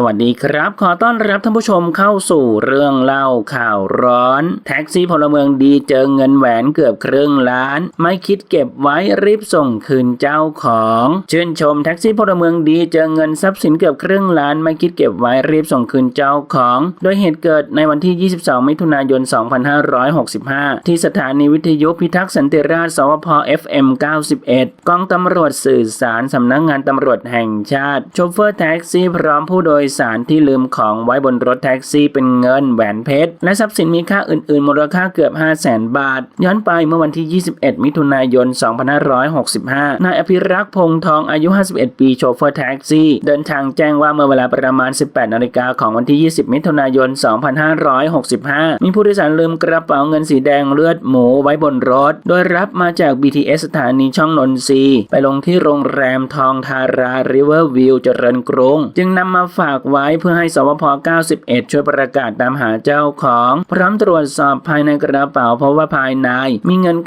สวัสดีครับ ขอต้อนรับท่านผู้ชมเข้าสู่เรื่องเล่าข่าวร้อน แท็กซี่พลเมืองดีเจอเงินแหวนเกือบครึ่งล้าน ไม่คิดเก็บไว้รีบส่งคืนเจ้าของ ชื่นชมแท็กซี่พลเมืองดีเจอเงินทรัพย์สินเกือบครึ่งล้าน ไม่คิดเก็บไว้รีบส่งคืนเจ้าของ โดยเหตุเกิดในวันที่ 22 มิถุนายน 2565 ที่สถานีวิทยุพิทักษ์สันติราษฎร์สวพ FM 91กองตำรวจสื่อสารสำนักงานตำรวจแห่งชาติโชเฟอร์แท็กซี่พร้อมผู้โดยยสารที่ลืมของไว้บนรถแท็กซี่เป็นเงินแหวนเพชร และทรัพย์สินมีค่าอื่น ๆ มูลค่าเกือบ 5 0 0แสนบาท ย้อนไปเมื่อวันที่ 21 มิถุนายน 2565 นายอภิรักษ์พงทองอายุ 51 ปีโชเฟอร์แท็กซี่ เดินทางแจ้งว่าเมื่อเวลาประมาณ 18 นาฬิกาของวันที่ 20 มิถุนายน 2565 มีผู้โดยสารลืมกระเป๋าเงินสีแดงเลือดหมูไว้บนรถ โดยรับมาจาก BTS สถานีช่องนนทรีไปลงที่โรงแรมทองทาราริเวอร์วิวเจริญกรุง จึงนำมาฝากากไว้เพื่อให้สวพ 91 ช่วยประกาศตามหาเจ้าของ พร้อมตรวจสอบภายในกระเป๋าเพราะว่าภายในมีเงิน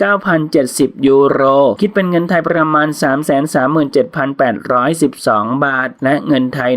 9,070 ยูโร คิดเป็นเงินไทยประมาณ 337,812 บาท และเงินไทย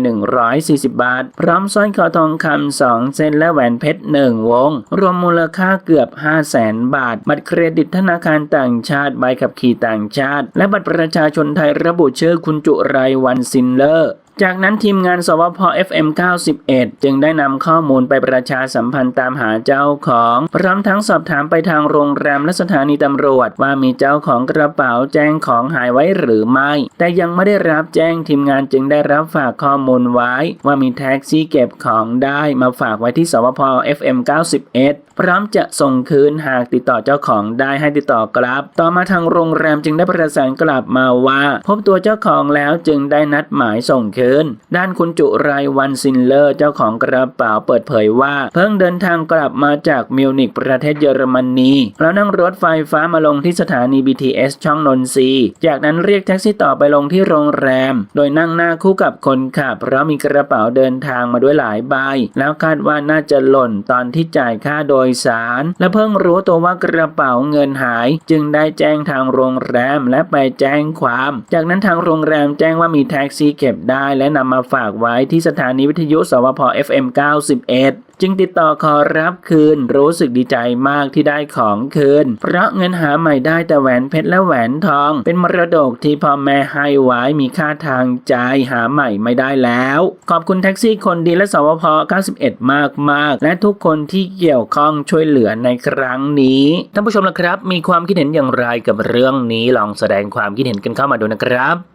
140 บาท พร้อมสร้อยคอทองคำ2เส้นและแหวนเพชร1วง รวมมูลค่าเกือบ 500,000 บาท บัตรเครดิตธนาคารต่างชาติใบขับขี่ต่างชาติ และบัตรประชาชนไทยระบุชื่อคุณจุไรวันซินเลอร์ จากนั้นทีมงานสวพ FM 91 จึงได้นำข้อมูลไปประชาสัมพันธ์ตามหาเจ้าของ พร้อมทั้งสอบถามไปทางโรงแรมและสถานีตำรวจ ว่ามีเจ้าของกระเป๋าแจ้งของหายไว้หรือไม่ แต่ยังไม่ได้รับแจ้งทีมงานจึงได้รับฝากข้อมูลไว้ ว่ามีแท็กซี่เก็บของได้มาฝากไว้ที่สวพ FM 91 พร้อมจะส่งคืนหากติดต่อเจ้าของได้ให้ติดต่อกลับ ต่อมาทางโรงแรมจึงได้ประสานกลับมาว่า พบตัวเจ้าของแล้วจึงได้นัดหมายส่งคืนด้านคุณจุไรวันซินเลอร์เจ้าของกระเป๋าเปิดเผยว่า เพิ่งเดินทางกลับมาจากมิวนิกประเทศเยอรมนีแล้วนั่งรถไฟฟ้ามาลงที่สถานี BTS ช่องนนทรีจากนั้นเรียกแท็กซี่ต่อไปลงที่โรงแรม โดยนั่งหน้าคู่กับคนขับเพราะมีกระเป๋าเดินทางมาด้วยหลายใบ แล้วคาดว่าน่าจะหล่นตอนที่จ่ายค่าโดยสาร และเพิ่งรู้ตัวว่ากระเป๋าเงินหาย จึงได้แจ้งทางโรงแรมและไปแจ้งความ จากนั้นทางโรงแรมแจ้งว่ามีแท็กซี่เก็บได้และนำมาฝากไว้ที่สถานีวิทยุสวพ FM 91 จึงติดต่อขอรับคืนรู้สึกดีใจมากที่ได้ของคืน เพราะเงินหาใหม่ได้แต่แหวนเพชรและแหวนทอง เป็นมรดกที่พ่อแม่ให้ไว้มีค่าทางใจหาใหม่ไม่ได้แล้ว ขอบคุณแท็กซี่คนดีและสวพ 91 มากมากและทุกคนที่เกี่ยวข้องช่วยเหลือในครั้งนี้ท่านผู้ชมละครับ มีความคิดเห็นอย่างไรกับเรื่องนี้ลองแสดงความคิดเห็นกันเข้ามาดูนะครับ